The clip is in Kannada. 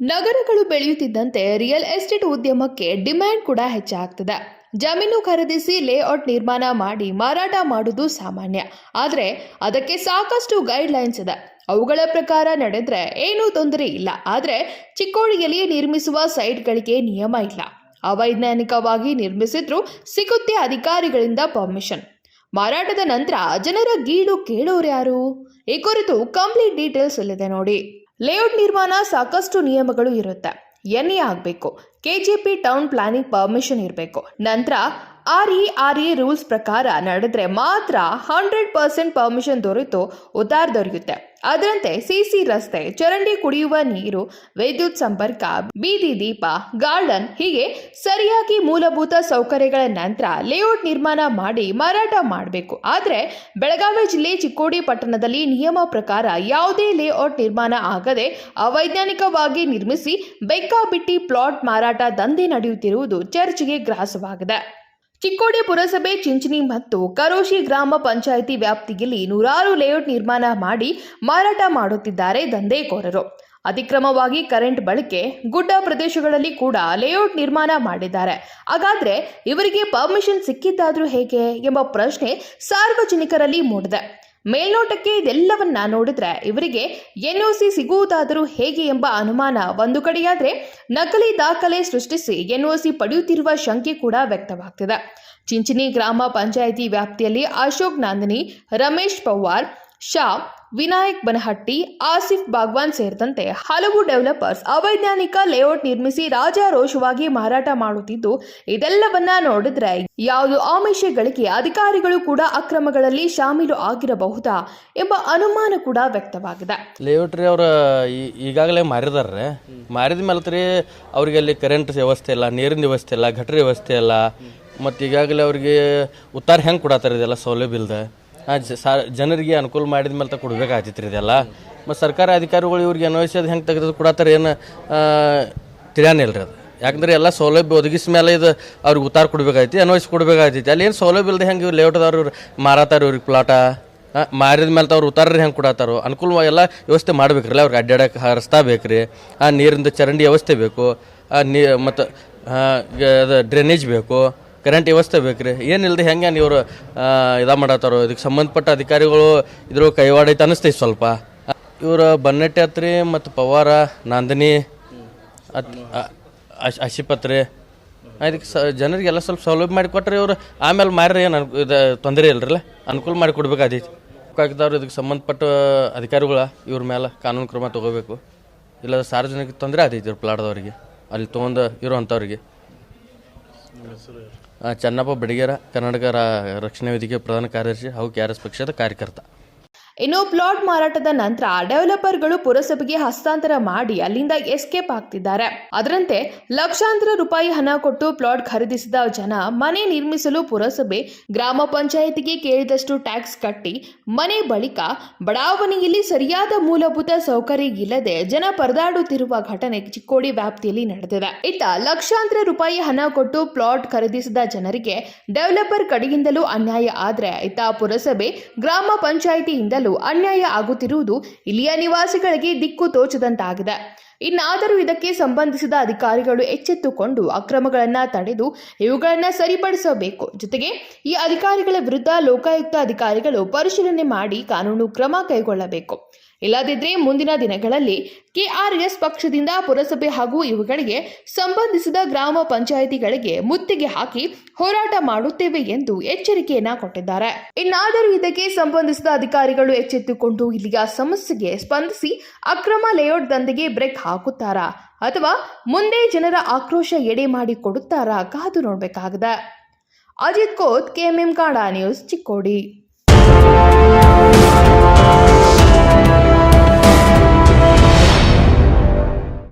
ನಗರಗಳು ಬೆಳೆಯುತ್ತಿದ್ದಂತೆ ರಿಯಲ್ ಎಸ್ಟೇಟ್ ಉದ್ಯಮಕ್ಕೆ ಡಿಮ್ಯಾಂಡ್ ಕೂಡ ಹೆಚ್ಚಾಗ್ತದೆ. ಜಮೀನು ಖರೀದಿಸಿ ಲೇಔಟ್ ನಿರ್ಮಾಣ ಮಾಡಿ ಮಾರಾಟ ಮಾಡುವುದು ಸಾಮಾನ್ಯ. ಆದರೆ ಅದಕ್ಕೆ ಸಾಕಷ್ಟು ಗೈಡ್ಲೈನ್ಸ್ ಇದೆ. ಅವುಗಳ ಪ್ರಕಾರ ನಡೆದ್ರೆ ಏನೂ ತೊಂದರೆ ಇಲ್ಲ. ಆದರೆ ಚಿಕ್ಕೋಡಿಯಲ್ಲಿ ನಿರ್ಮಿಸುವ ಸೈಟ್ಗಳಿಗೆ ನಿಯಮ ಇಲ್ಲ. ಅವೈಜ್ಞಾನಿಕವಾಗಿ ನಿರ್ಮಿಸಿದ್ರೂ ಸಿಗುತ್ತೆ ಅಧಿಕಾರಿಗಳಿಂದ ಪರ್ಮಿಷನ್. ಮಾರಾಟದ ನಂತರ ಜನರ ಗೀಳು ಕೇಳೋರ್ಯಾರು ಈ ಕುರಿತು ಕಂಪ್ಲೀಟ್ ಡೀಟೇಲ್ಸ್ ಇಲ್ಲಿದೆ ನೋಡಿ. ಲೇಔಟ್ ನಿರ್ಮಾಣ ಸಾಕಷ್ಟು ನಿಯಮಗಳು ಇರುತ್ತೆ. ಎನ್ ಎ ಆಗಬೇಕು. ಕೆಜಿಪಿ ಟೌನ್ ಪ್ಲಾನಿಂಗ್ ಪರ್ಮಿಷನ್ ಇರಬೇಕು. ನಂತರ R E R E rules ಪ್ರಕಾರ ನಡೆದ್ರೆ ಮಾತ್ರ ಹಂಡ್ರೆಡ್ ಪರ್ಸೆಂಟ್ ಪರ್ಮಿಷನ್ ದೊರೆತು ಉದ್ದಾರ ದೊರೆಯುತ್ತೆ. ಅದರಂತೆ ಸಿಸಿ ರಸ್ತೆ, ಚರಂಡಿ ಕುಡಿಯುವ ನೀರು, ವಿದ್ಯುತ್ ಸಂಪರ್ಕ, ಬೀದಿ ದೀಪ, ಗಾರ್ಡನ್ ಹೀಗೆ ಸರಿಯಾಗಿ ಮೂಲಭೂತ ಸೌಕರ್ಯಗಳ ನಂತರ ಲೇಔಟ್ ನಿರ್ಮಾಣ ಮಾಡಿ ಮಾರಾಟ ಮಾಡಬೇಕು. ಆದರೆ ಬೆಳಗಾವಿ ಜಿಲ್ಲೆ ಚಿಕ್ಕೋಡಿ ಪಟ್ಟಣದಲ್ಲಿ ನಿಯಮ ಪ್ರಕಾರ ಯಾವುದೇ ಲೇಔಟ್ ನಿರ್ಮಾಣ ಆಗದೆ ಅವೈಜ್ಞಾನಿಕವಾಗಿ ನಿರ್ಮಿಸಿ ಬೆಕ್ಕಾಬಿಟ್ಟಿ ಪ್ಲಾಟ್ ಮಾರಾಟ ದಂಧೆ ನಡೆಯುತ್ತಿರುವುದು ಚರ್ಚೆಗೆ ಗ್ರಾಸವಾಗಿದೆ. ಚಿಕ್ಕೋಡಿ ಪುರಸಭೆ ಚಿಂಚಣಿ ಮತ್ತು ಕರೋಶಿ ಗ್ರಾಮ ಪಂಚಾಯಿತಿ ವ್ಯಾಪ್ತಿಯಲ್ಲಿ ನೂರಾರು ಲೇಔಟ್ ನಿರ್ಮಾಣ ಮಾಡಿ ಮಾರಾಟ ಮಾಡುತ್ತಿದ್ದಾರೆ ದಂಧೆಕೋರರು. ಅತಿಕ್ರಮವಾಗಿ ಕರೆಂಟ್ ಬಳಕೆ ಗುಡ್ಡ ಪ್ರದೇಶಗಳಲ್ಲಿ ಕೂಡ ಲೇಔಟ್ ನಿರ್ಮಾಣ ಮಾಡಿದ್ದಾರೆ. ಹಾಗಾದ್ರೆ ಇವರಿಗೆ ಪರ್ಮಿಷನ್ ಸಿಕ್ಕಿದ್ದಾದ್ರೂ ಹೇಗೆ ಎಂಬ ಪ್ರಶ್ನೆ ಸಾರ್ವಜನಿಕರಲ್ಲಿ ಮೂಡಿದೆ. ಮೇಲ್ನೋಟಕ್ಕೆ ಇದೆಲ್ಲವನ್ನ ನೋಡಿದ್ರೆ ಇವರಿಗೆ ಎನ್ಒಸಿ ಸಿಗುವುದಾದರೂ ಹೇಗೆ ಎಂಬ ಅನುಮಾನ ಒಂದು ಕಡೆಯಾದ್ರೆ ನಕಲಿ ದಾಖಲೆ ಸೃಷ್ಟಿಸಿ ಎನ್ಒಸಿ ಪಡೆಯುತ್ತಿರುವ ಶಂಕೆ ಕೂಡ ವ್ಯಕ್ತವಾಗ್ತಿದೆ. ಚಿಂಚಿನಿ ಗ್ರಾಮ ಪಂಚಾಯಿತಿ ವ್ಯಾಪ್ತಿಯಲ್ಲಿ ಅಶೋಕ್ ನಾಂದಿನಿ, ರಮೇಶ್ ಪವಾರ್, ಶಾ ವಿನಾಯಕ್ ಬನಹಟ್ಟಿ, ಆಸಿಫ್ ಬಾಗ್ವಾನ್ ಸೇರಿದಂತೆ ಹಲವು ಡೆವಲಪರ್ಸ್ ಅವೈಜ್ಞಾನಿಕ ಲೇಔಟ್ ನಿರ್ಮಿಸಿ ರಾಜಾರೋಷವಾಗಿ ಮಾರಾಟ ಮಾಡುತ್ತಿದ್ದು, ಇದೆಲ್ಲವನ್ನ ನೋಡಿದ್ರೆ ಯಾವುದು ಆಮಿಷಗಳಿಗೆ ಅಧಿಕಾರಿಗಳು ಕೂಡ ಅಕ್ರಮಗಳಲ್ಲಿ ಶಾಮೀಲು ಆಗಿರಬಹುದಾ ಎಂಬ ಅನುಮಾನ ಕೂಡ ವ್ಯಕ್ತವಾಗಿದೆ. ಲೇಔಟ್ ರೀ ಅವ್ರು ಈಗಾಗಲೇ ಮಾರಿದಾರೆ ಮಾರಿದ ಮೇಲೆ ಅವ್ರಿಗೆ ಅಲ್ಲಿ ಕರೆಂಟ್ ವ್ಯವಸ್ಥೆ ಇಲ್ಲ, ನೀರಿನ ವ್ಯವಸ್ಥೆ ಇಲ್ಲ ಘಟರ ವ್ಯವಸ್ಥೆ ಇಲ್ಲ. ಮತ್ತು ಈಗಾಗಲೇ ಅವ್ರಿಗೆ ಉತ್ತಾರ ಹೆಂಗೆ ಕೊಡತ್ತಾರೆ ಇದೆಲ್ಲ ಸೌಲಭ್ಯ ಸಾ- ಜನರಿಗೆ ಅನುಕೂಲ ಮಾಡಿದ ಮೇಲೆ ತ ಕೊಡ್ಬೇಕಾಗ್ತೈತಿ ರೀ ಇದೆಲ್ಲ. ಮತ್ತು ಸರ್ಕಾರ ಅಧಿಕಾರಿಗಳು ಇವ್ರಿಗೆ ಅನ್ವಯಿಸೋದು ಹೆಂಗೆ ತೆಗೆದು ಕೊಡತ್ತಾರೆ ಏನು ತಿಳಿಯಾನಿಲ್ಲ ರೀ ಅದು. ಯಾಕಂದ್ರೆ ಎಲ್ಲ ಸೌಲಭ್ಯ ಒದಗಿಸ ಮೇಲೆ ಇದು ಅವ್ರಿಗೆ ಉತ್ತಾರ ಕೊಡ್ಬೇಕಾಯ್ತಿ, ಅನ್ವಯಿಸಿ ಕೊಡ್ಬೇಕಾಗ್ತೈತಿ ಅಲ್ಲಿ ಏನು ಸೌಲಭ್ಯ ಇಲ್ಲದೆ ಹೆಂಗೆ ಲೇಔಟ್ದವ್ರು ಇವ್ರು ಮಾರಾತಾರ ಇವ್ರಿಗೆ ಪ್ಲಾಟ? ಮಾರಿದ ಮೇಲೆ ಅವ್ರು ಉತ್ತಾರ ಹೆಂಗೆ ಕೊಡತ್ತಾರೋ? ಅನುಕೂಲ ಎಲ್ಲ ವ್ಯವಸ್ಥೆ ಮಾಡ್ಬೇಕ್ರಲ್ಲ ಅವ್ರಿಗೆ ಅಡ್ಡಾಡಕ್ಕೆ ರಸ್ತಾ ಬೇಕು ಆ, ನೀರಿಂದ ಚರಂಡಿ ವ್ಯವಸ್ಥೆ ಬೇಕು. ಆ, ನೀ ಮತ್ತು ಅದು ಡ್ರೈನೇಜ್ ಬೇಕು. ಕರೆಂಟ್ ವ್ಯವಸ್ಥೆ ಬೇಕು ರೀ ಏನಿಲ್ಲದೆ ಹೆಂಗೆ ಇವರು ಇದು ಮಾಡತ್ತಾರೋ? ಇದಕ್ಕೆ ಸಂಬಂಧಪಟ್ಟ ಅಧಿಕಾರಿಗಳು ಇದ್ರ ಕೈವಾಡ ಐತೆ ಸ್ವಲ್ಪ. ಇವರು ಬನ್ನಟ್ಟಿ ಹತ್ರಿ ಮತ್ತು ಪವಾರ, ನಾಂದಿನಿ, ಅತ್ ಅಶಿಪತ್ರಿ. ಅದಕ್ಕೆ ಸ, ಜನರಿಗೆಲ್ಲ ಸ್ವಲ್ಪ ಸೌಲಭ್ಯ ಮಾಡಿ ಕೊಟ್ರೆ ಇವರು. ಆಮೇಲೆ ಮಾರ್ರಿ ಏನು ಇದು ತೊಂದರೆ ಇಲ್ಲರಿಲ್ಲ ಅನುಕೂಲ ಮಾಡಿ ಕೊಡ್ಬೇಕಾದೈತಿ. ಕಾಗಿದವ್ರು ಇದಕ್ಕೆ ಸಂಬಂಧಪಟ್ಟ ಅಧಿಕಾರಿಗಳ ಇವ್ರ ಮೇಲೆ ಕಾನೂನು ಕ್ರಮ ತಗೋಬೇಕು. ಇಲ್ಲ ಸಾರ್ವಜನಿಕ ತೊಂದರೆ ಆದೈತಿ ಇವ್ರ ಪ್ಲಾಟ್ದವ್ರಿಗೆ ಅಲ್ಲಿ ತೊಗೊಂಡು ಇರೋವಂಥವ್ರಿಗೆ. ಚೆನ್ನಪ್ಪ ಬಡಿಗೇರ ಕರ್ನಾಟಕ ರಕ್ಷಣಾ ವೇದಿಕೆ ಪ್ರಧಾನ ಕಾರ್ಯದರ್ಶಿ ಹಾಗೂ ಕೆ ಎಸ್ ಪಕ್ಷದ ಕಾರ್ಯಕರ್ತ. ಇನ್ನು ಪ್ಲಾಟ್ ಮಾರಾಟದ ನಂತರ ಡೆವಲಪರ್ಗಳು ಪುರಸಭೆಗೆ ಹಸ್ತಾಂತರ ಮಾಡಿ ಅಲ್ಲಿಂದ ಎಸ್ಕೇಪ್ ಆಗ್ತಿದ್ದಾರೆ. ಅದರಂತೆ ಲಕ್ಷಾಂತರ ರೂಪಾಯಿ ಹಣ ಕೊಟ್ಟು ಪ್ಲಾಟ್ ಖರೀದಿಸಿದ ಜನ ಮನೆ ನಿರ್ಮಿಸಲು ಪುರಸಭೆ ಗ್ರಾಮ ಪಂಚಾಯಿತಿಗೆ ಕೇಳಿದಷ್ಟು ಟ್ಯಾಕ್ಸ್ ಕಟ್ಟಿ ಮನೆ ಬಳಿಕ ಬಡಾವಣೆಯಲ್ಲಿ ಸರಿಯಾದ ಮೂಲಭೂತ ಸೌಕರ್ಯ ಇಲ್ಲದೆ ಜನ ಪರದಾಡುತ್ತಿರುವ ಘಟನೆ ಚಿಕ್ಕೋಡಿ ವ್ಯಾಪ್ತಿಯಲ್ಲಿ ನಡೆದಿದೆ. ಇತ್ತ ಲಕ್ಷಾಂತರ ರೂಪಾಯಿ ಹಣ ಕೊಟ್ಟು ಪ್ಲಾಟ್ ಖರೀದಿಸಿದ ಜನರಿಗೆ ಡೆವಲಪರ್ ಕಡೆಯಿಂದಲೂ ಅನ್ಯಾಯ ಆದ್ರೆ ಇತ್ತ ಪುರಸಭೆ ಗ್ರಾಮ ಅನ್ಯಾಯ ಆಗುತ್ತಿರುವುದು ಇಲ್ಲಿಯ ನಿವಾಸಿಗಳಿಗೆ ದಿಕ್ಕು ತೋಚದಂತಾಗಿದೆ. ಇನ್ನಾದರೂ ಇದಕ್ಕೆ ಸಂಬಂಧಿಸಿದ ಅಧಿಕಾರಿಗಳು ಎಚ್ಚೆತ್ತುಕೊಂಡು ಅಕ್ರಮಗಳನ್ನು ತಡೆದು ಇವುಗಳನ್ನು ಸರಿಪಡಿಸಬೇಕು. ಜೊತೆಗೆ ಈ ಅಧಿಕಾರಿಗಳ ವಿರುದ್ಧ ಲೋಕಾಯುಕ್ತ ಅಧಿಕಾರಿಗಳು ಪರಿಶೀಲನೆ ಮಾಡಿ ಕಾನೂನು ಕ್ರಮ ಕೈಗೊಳ್ಳಬೇಕು. ಇಲ್ಲದಿದ್ದರೆ ಮುಂದಿನ ದಿನಗಳಲ್ಲಿ ಕೆಆರ್ಎಸ್ ಪಕ್ಷದಿಂದ ಪುರಸಭೆ ಹಾಗೂ ಇವುಗಳಿಗೆ ಸಂಬಂಧಿಸಿದ ಗ್ರಾಮ ಪಂಚಾಯಿತಿಗಳಿಗೆ ಮುತ್ತಿಗೆ ಹಾಕಿ ಹೋರಾಟ ಮಾಡುತ್ತೇವೆ ಎಂದು ಎಚ್ಚರಿಕೆಯನ್ನ ಕೊಟ್ಟಿದ್ದಾರೆ. ಇನ್ನಾದರೂ ಇದಕ್ಕೆ ಸಂಬಂಧಿಸಿದ ಅಧಿಕಾರಿಗಳು ಎಚ್ಚೆತ್ತುಕೊಂಡು ಇಲ್ಲಿಯ ಸಮಸ್ಯೆಗೆ ಸ್ಪಂದಿಸಿ ಅಕ್ರಮ ಲೇಔಟ್ ದಂಧೆಗೆ ಬ್ರೇಕ್ ಹಾಕುತ್ತಾರಾ? ಅಥವಾ ಮುಂದೆ ಜನರ ಆಕ್ರೋಶ ಎಡೆ ಮಾಡಿ ಕೊಡುತ್ತಾರಾ? ಕಾದು ನೋಡಬೇಕಾಗಿದೆ. ಅಜಿತ್ ಕೋತ್, ಕೆಎಂಎಂ ಕಾಡಾ ನ್ಯೂಸ್ ಚಿಕ್ಕೋಡಿ.